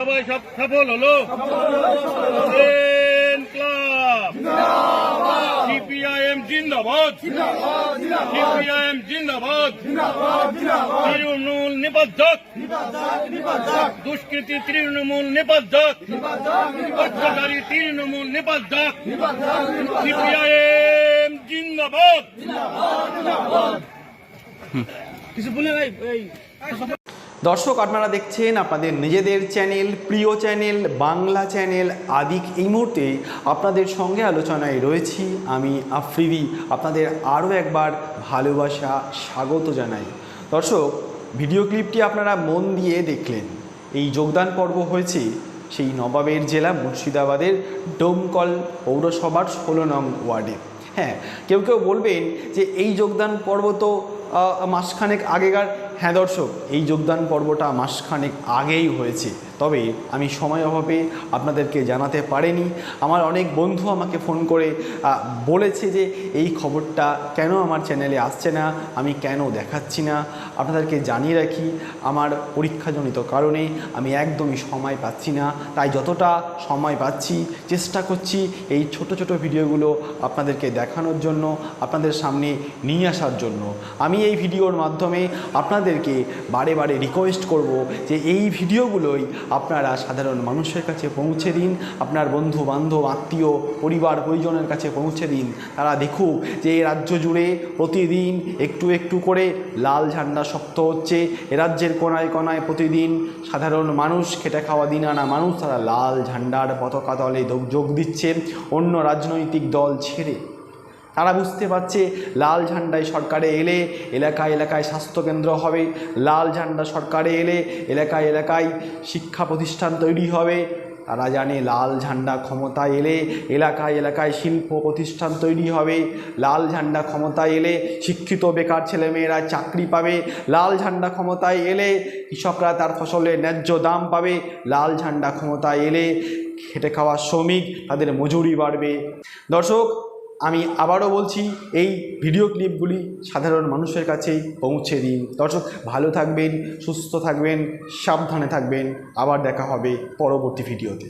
সবাই সব সফল হলো ট্রেন ক্লাব সিপিআইএম জিন্দাবাদ সিপিআইএম জিন্দাবাদ তৃণমূল নিবদ্ধক দুষ্কৃতি তৃণমূল নিবদ্ধক অত্যাচারী তৃণমূল নিবদ্ধক সিপিআইএম জিন্দাবাদ কিছু বলে নাই এই দর্শক, আপনারা দেখছেন আপনাদের নিজেদের চ্যানেল, প্রিয় চ্যানেল, বাংলা চ্যানেল আদিক এই মুহূর্তে আপনাদের সঙ্গে আলোচনায় রয়েছি আমি আফ্রিদি। আপনাদের আরও একবার ভালোবাসা, স্বাগত জানাই। দর্শক, ভিডিও ক্লিপটি আপনারা মন দিয়ে দেখলেন। এই যোগদান পর্ব হয়েছে সেই নবাবের জেলা মুর্শিদাবাদের ডোমকল পৌরসভার ষোলো নং ওয়ার্ডে। হ্যাঁ কেউ কেউ বলবেন যে এই যোগদান পর্ব তো মাসখানেক আগেকার হ্যাঁ দর্শক এই যোগদান পর্বটা মাসখানেক আগেই হয়েছে। তবে আমি সময় অভাবে আপনাদেরকে জানাতে পারিনি। আমার অনেক বন্ধু আমাকে ফোন করে বলেছে যে এই খবরটা কেন আমার চ্যানেলে আসছে না, আমি কেন দেখাচ্ছি না। আপনাদেরকে জানিয়ে রাখি, আমার পরীক্ষাজনিত কারণে আমি একদমই সময় পাচ্ছি না। তাই যতটা সময় পাচ্ছি, চেষ্টা করছি এই ছোট ছোট ভিডিওগুলো আপনাদেরকে দেখানোর জন্য, আপনাদের সামনে নিয়ে আসার জন্য। আমি এই ভিডিওর মাধ্যমে আপনাদেরকে বারে বারে রিকোয়েস্ট করব যে এই ভিডিওগুলোই আপনারা সাধারণ মানুষের কাছে পৌঁছে দিন, আপনার বন্ধু, বান্ধব, আত্মীয়, পরিবার, পরিজনের কাছে পৌঁছে দিন। তারা দেখুক যে এই রাজ্য জুড়ে প্রতিদিন একটু একটু করে লাল ঝান্ডা শক্ত হচ্ছে। এ রাজ্যের কোনায় কোনায় প্রতিদিন সাধারণ মানুষ খেটে খাওয়া দিন আনা মানুষ তারা লাল ঝান্ডার পতাকা যোগ- যোগ দিচ্ছে। অন্য রাজনৈতিক দল ছেড়ে তারা বুঝতে পারছে লাল ঝান্ডায় সরকারে এলে এলাকায় এলাকায় স্বাস্থ্যকেন্দ্র হবে, লাল ঝান্ডা সরকারে এলে এলাকায় এলাকায় শিক্ষা প্রতিষ্ঠান তৈরি হবে। তারা জানে লাল ঝান্ডা ক্ষমতায় এলে এলাকায় এলাকায় শিল্প প্রতিষ্ঠান তৈরি হবে। লাল ঝান্ডা ক্ষমতায় এলে শিক্ষিত বেকার ছেলেমেয়েরা চাকরি পাবে। লাল ঝান্ডা ক্ষমতায় এলে কৃষকরা তার ফসলের ন্যায্য দাম পাবে। লাল ঝান্ডা ক্ষমতায় এলে খেটে খাওয়া শ্রমিক তাদের মজুরি বাড়বে। দর্শক আমি আবারও বলছি, এই ভিডিও ক্লিপগুলি সাধারণ মানুষের কাছেই পৌঁছে দিন। দর্শক, ভালো থাকবেন, সুস্থ থাকবেন, সাবধানে থাকবেন। আবার দেখা হবে পরবর্তী ভিডিওতে